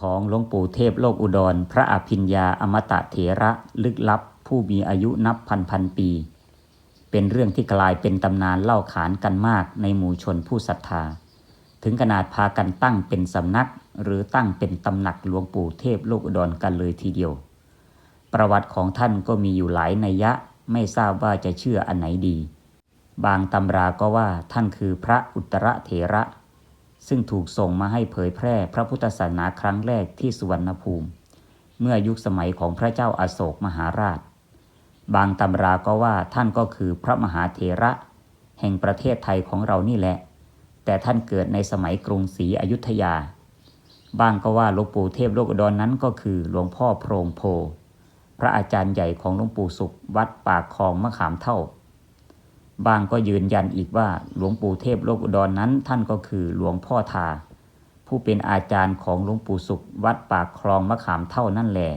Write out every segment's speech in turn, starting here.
ของหลวงปู่เทพโลกอุดร พระอภิญญาอมตะเถระลึกลับ ผู้มีอายุนับพันพันปี เป็นเรื่องที่กลายเป็นตำนานเล่าขานกันมากในหมู่ชนผู้ศรัทธา ถึงขนาดพากันตั้งเป็นสำนัก หรือตั้งเป็นตำหนักหลวงปู่เทพโลกอุดรกันเลยทีเดียว ประวัติของท่านก็มีอยู่หลายนัยยะไม่ทราบว่าจะเชื่ออันไหนดี บางตำราก็ว่าท่านคือพระอุตรเถระ ซึ่งถูกส่งมาให้เผยแพร่พระพุทธศาสนาครั้งแรกที่สุวรรณภูมิ เมื่อยุคสมัยของพระเจ้าอาโศกมหาราช บางตำราก็ว่าท่านก็คือพระมหาเถระ แห่งประเทศไทยของเรานี่แหละ แต่ท่านเกิดในสมัยกรุงศรีอยุธยา บางก็ว่าหลวงปู่เทพโลกดรนนั้นก็คือหลวงพ่อโพรงโพ พระอาจารย์ใหญ่ของหลวงปู่สุขวัดปากคลองมะขามเท่า บางก็ยืนยันอีกว่าหลวงปู่เทพโลกอุดรนนั้นท่านก็คือหลวงพ่อทา ผู้เป็นอาจารย์ของหลวงปู่สุข วัดปากคลองมะขามเท่านั่นแหละ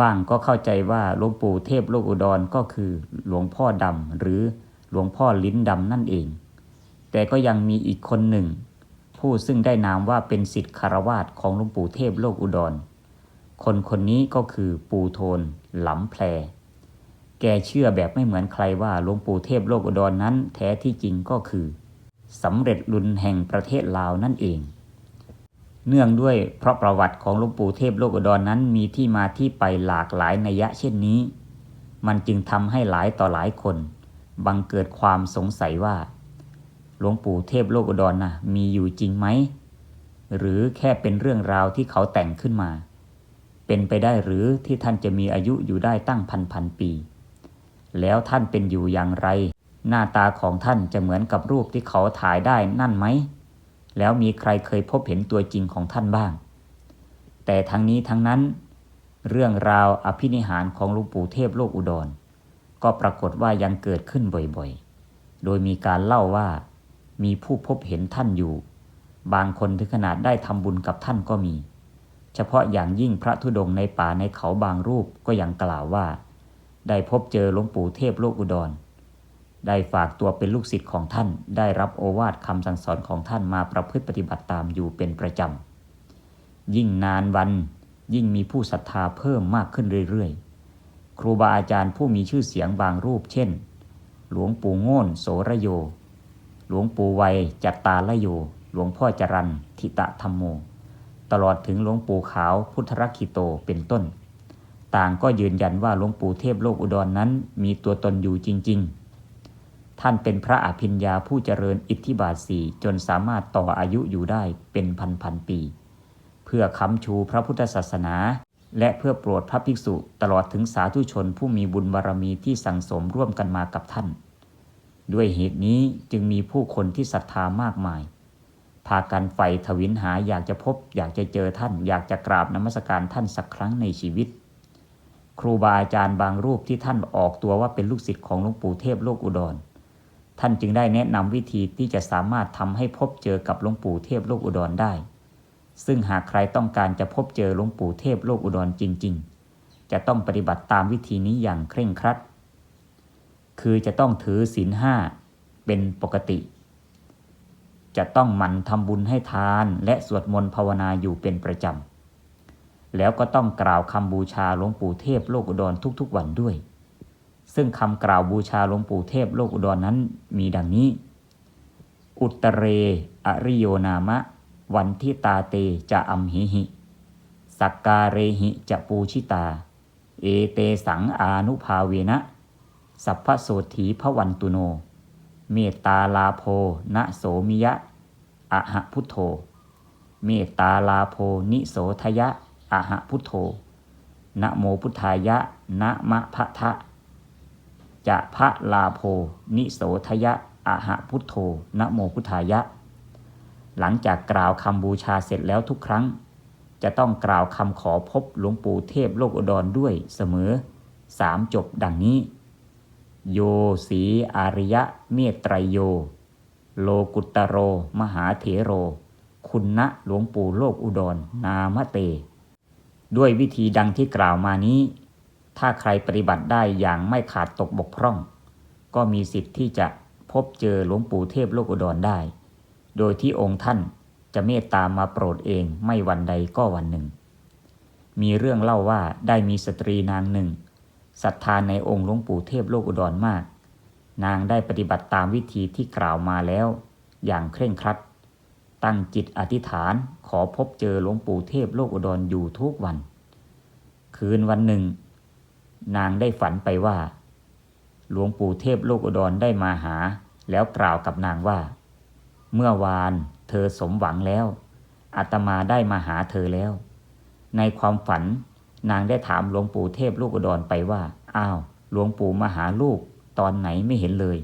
บางก็เข้าใจว่าหลวงปู่เทพโลกอุดรก็คือหลวงพ่อดำหรือหลวงพ่อลิ้นดำนั่นเอง แต่ก็ยังมีอีกคนหนึ่ง ผู้ซึ่งได้นามว่าเป็นสิทธิคารวาสของหลวงปู่เทพโลกอุดร คนคนนี้ก็คือปู่โทนหลำแพร แกเชื่อแบบไม่เหมือนใครว่าหลวงปู่เทพโลกอุดรนนั้นแท้ที่จริงก็คือสำเร็จลุนแห่งประเทศลาวนั่นเอง เนื่องด้วยเพราะประวัติของหลวงปู่เทพโลกอุดรนนั้นมีที่มาที่ไปหลากหลายนัยยะเช่นนี้ มันจึงทำให้หลายต่อหลายคน บังเกิดความสงสัยว่า หลวงปู่เทพโลกอุดรนะ่ะมีอยู่จริงไหมหรือแค่เป็นเรื่องราวที่เขาแต่งขึ้นมา เป็นไปได้หรือที่ท่านจะมีอายุอยู่ได้ตั้งพันพันปี แล้วท่านเป็นอยู่อย่างไร หน้าตาของท่านจะเหมือนกับรูปที่เขาถ่ายได้นั่นไหม แล้วมีใครเคยพบเห็นตัวจริงของท่านบ้าง แต่ทั้งนี้ทั้งนั้น เรื่องราวอภินิหารของหลวงปู่เทพโลกอุดร ก็ปรากฏว่ายังเกิดขึ้นบ่อยๆ โดยมีการเล่าว่ามีผู้พบเห็นท่านอยู่ บางคนถึงขนาดได้ทำบุญกับท่านก็มี เฉพาะอย่างยิ่งพระธุดงในป่าในเขาบางรูปก็ยังกล่าวว่า ได้พบเจอหลวงปู่เทพโลกอุดร ได้ฝากตัวเป็นลูกศิษย์ของท่าน ได้รับโอวาทคำสั่งสอนของท่านมาประพฤติปฏิบัติตามอยู่เป็นประจำ ยิ่งนานวันยิ่งมีผู้ศรัทธาเพิ่มมากขึ้นเรื่อยๆ ครูบาอาจารย์ผู้มีชื่อเสียงบางรูปเช่น หลวงปู่โง่นโสระโย หลวงปู่ไวยจัตตาละโย หลวงพ่อจรันทิตะธรรมโม ตลอดถึงหลวงปู่ขาวพุทธรักขิโตเป็นต้น ต่างก็ยืนยันว่าหลวงปู่เทพโลกอุดรนนั้นมีตัวตนอยู่จริง ๆ ท่านเป็นพระอภิญญาผู้เจริญอิทธิบาทสี่จนสามารถต่ออายุอยู่ได้เป็นพันพันปี เพื่อค้ำชูพระพุทธศาสนา และเพื่อโปรดพระภิกษุตลอดถึงสาธุชนผู้มีบุญบารมีที่สั่งสมร่วมกันมากับท่าน ด้วยเหตุนี้จึงมีผู้คนที่ศรัทธามากมายพากันไฟทวินหาอยากจะพบ อยากจะเจอท่าน อยากจะกราบนมัสการท่านสักครั้งในชีวิต ครูบาอาจารย์บางรูปที่ท่านออกตัวว่าเป็นลูกศิษย์ของหลวงปู่เทพโลกอุดร ท่านจึงได้แนะนำวิธีที่จะสามารถทำให้พบเจอกับหลวงปู่เทพโลกอุดรได้ ซึ่งหากใครต้องการจะพบเจอหลวงปู่เทพโลกอุดรจริง ๆ จะต้องปฏิบัติตามวิธีนี้อย่างเคร่งครัด คือจะต้องถือศีลห้าเป็นปกติ จะต้องหมั่นทำบุญให้ทานและสวดมนต์ภาวนาอยู่เป็นประจำ แล้วก็ต้องกล่าวคำบูชาหลวงปู่เทพโลกอุดรทุกๆวันด้วย ซึ่งคำกล่าวบูชาหลวงปู่เทพโลกอุดรนนั้นมีดังนี้ อุตเร อริโยนามะ วันทิตาเตจะอัมหิหิ สักการเรหิจะปูชิตา เอเตสังอานุภาเวนะ สัพพโสถีพวันตุโน เมตตาลาโพนะโสมิยะอะหะพุทโธ เมตตาลาโพนิโสทยะ อะหะพุทโธนะโมพุทธายะ นะมะพะทะ จะพระลาโพ นิโสทยะอะหะพุทโธนะโมพุทธายะ หลังจากกล่าวคำบูชาเสร็จแล้วทุกครั้ง จะต้องกล่าวคำขอพบหลวงปู่เทพโลกอุดรด้วยเสมอสามจบดังนี้ โยสีอาริยะเมตไตรโย โลกุตตโร มหาเถโร คุณณะหลวงปู่โลกอุดรนามเต ด้วยวิธีดังที่กล่าวมานี้ ถ้าใครปฏิบัติได้อย่างไม่ขาดตกบกพร่อง ก็มีสิทธิ์ที่จะพบเจอหลวงปู่เทพโลกอุดรได้ โดยที่องค์ท่านจะเมตตามาโปรดเองไม่วันใดก็วันหนึ่ง มีเรื่องเล่าว่าได้มีสตรีนางหนึ่งศรัทธาในองค์หลวงปู่เทพโลกอุดรมาก นางได้ปฏิบัติตามวิธีที่กล่าวมาแล้ว อย่างเคร่งครัด ตั้งจิตอธิษฐานขอพบเจอหลวงปู่เทพโลกอุดรอยู่ทุกวัน คืนวันหนึ่ง นางได้ฝันไปว่า หลวงปู่เทพโลกอุดรได้มาหา แล้วกล่าวกับนางว่า เมื่อวานเธอสมหวังแล้วอาตมาได้มาหาเธอแล้ว ในความฝันนางได้ถามหลวงปู่เทพลูกอุดรไปว่า อ้าว หลวงปู่มาหาลูกตอนไหนไม่เห็นเลย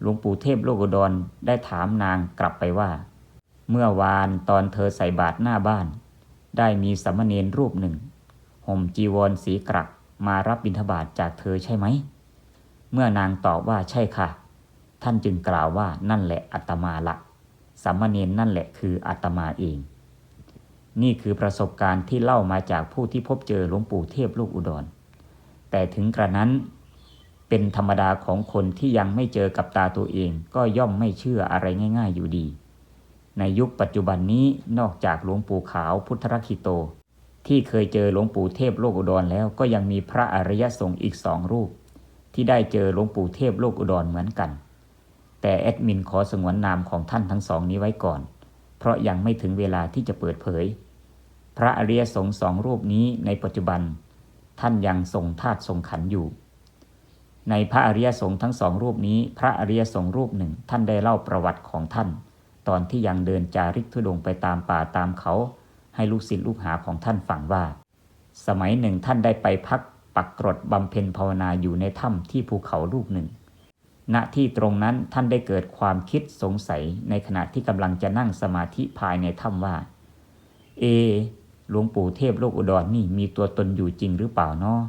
หลวงปู่เทพลูกอุดรได้ถามนางกลับไปว่า เมื่อวานตอนเธอใส่บาตรหน้าบ้าน ได้มีสามเณรรูปหนึ่ง ห่มจีวรสีกรักมารับบิณฑบาตจากเธอใช่ไหม เมื่อนางตอบว่าใช่ค่ะ ท่านจึงกล่าวว่านั่นแหละอัตมาละสามเณรนั่นแหละคืออัตมาเอง นี่คือประสบการณ์ที่เล่ามาจากผู้ที่พบเจอหลวงปู่เทพลูกอุดร แต่ถึงกระนั้นเป็นธรรมดาของคนที่ยังไม่เจอกับตาตัวเองก็ย่อมไม่เชื่ออะไรง่าย ๆ อยู่ดี ในยุคปัจจุบันนี้นอกจากหลวงปู่ขาวพุทธรักขิโต ที่เคยเจอหลวงปู่เทพโลกอุดรแล้วก็ยังมีพระอริยสงฆ์อีกสองรูป ที่ได้เจอหลวงปู่เทพโลกอุดรเหมือนกัน แต่แอดมินขอสงวนนามของท่านทั้งสองนี้ไว้ก่อน เพราะยังไม่ถึงเวลาที่จะเปิดเผย พระอริยสงฆ์สองรูปนี้ในปัจจุบัน ท่านยังทรงธาตุทรงขันอยู่ ในพระอริยสงฆ์ทั้งสองรูปนี้ พระอริยสงฆ์รูปหนึ่งท่านได้เล่าประวัติของท่าน ตอนที่ยังเดินจาริกทุดงไปตามป่าตามเขา ให้ลูกศิษย์ลูกหาของท่านฟังว่า สมัยหนึ่งท่านได้ไปพักปักกรดบำเพ็ญภาวนาอยู่ในถ้ำที่ภูเขาลูกหนึ่ง ณที่ตรงนั้นท่านได้เกิดความคิดสงสัยในขณะที่กำลังจะนั่งสมาธิภายในถ้ำว่า เอหลวงปู่เทพโลกอุดรนี่มีตัวตนอยู่จริงหรือเปล่านาะ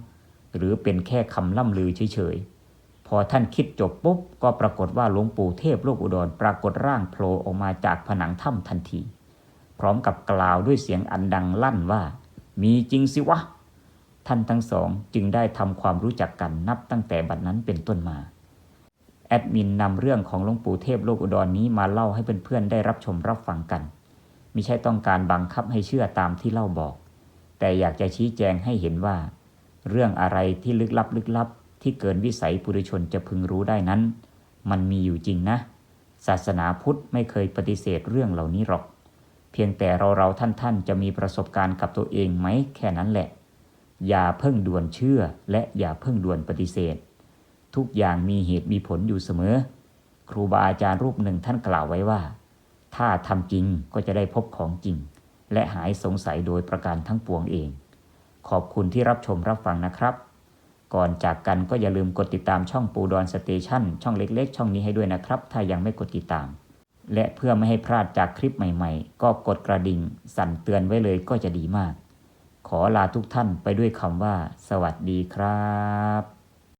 หรือเป็นแค่คำล่ำลือเฉยๆ พอท่านคิดจบปุ๊บก็ปรากฏว่าหลวงปู่เทพโลกอุดรปรากฏร่างโผล่ออกมาจากผนังถ้ำทันที พร้อมกับกล่าวด้วยเสียงอันดังลั่นว่า มีจริงสิวะ ท่านทั้งสองจึงได้ทำความรู้จักกันนับตั้งแต่บัดนั้นเป็นต้นมา แอดมินนำเรื่องของหลวงปู่เทพโลกอุดรนนี้มาเล่าให้เพื่อนๆได้รับชมรับฟังกันไม่ใช่ต้องการบังคับให้เชื่อตามที่เล่าบอก แต่อยากจะชี้แจงให้เห็นว่า เรื่องอะไรที่ลึกลับลึกลับ ที่เกินวิสัยปุถุชนจะพึงรู้ได้นั้น มันมีอยู่จริงนะ ศาสนาพุทธไม่เคยปฏิเสธเรื่องเหล่านี้หรอก เพียงแต่เราเราท่านท่านจะมีประสบการณ์กับตัวเองไหมแค่นั้นแหละ อย่าเพิ่งด่วนเชื่อ และอย่าเพิ่งด่วนปฏิเสธ ทุกอย่างมีเหตุมีผลอยู่เสมอ ครูบาอาจารย์รูปหนึ่งท่านกล่าวไว้ว่า ถ้าทำจริงก็จะได้พบของจริง และหายสงสัยโดยประการทั้งปวงเอง ขอบคุณที่รับชมรับฟังนะครับ ก่อนจากกันก็อย่าลืมกดติดตามช่องปูดอนสเตชันช่องเล็ก ๆ ช่องนี้ให้ด้วยนะครับ ถ้ายังไม่กดติดตาม และเพื่อไม่ให้พลาดจากคลิปใหม่ ๆ ก็กดกระดิ่ง สั่นเตือนไว้เลยก็จะดีมาก ขอลาทุกท่านไปด้วยคำว่า สวัสดีครับ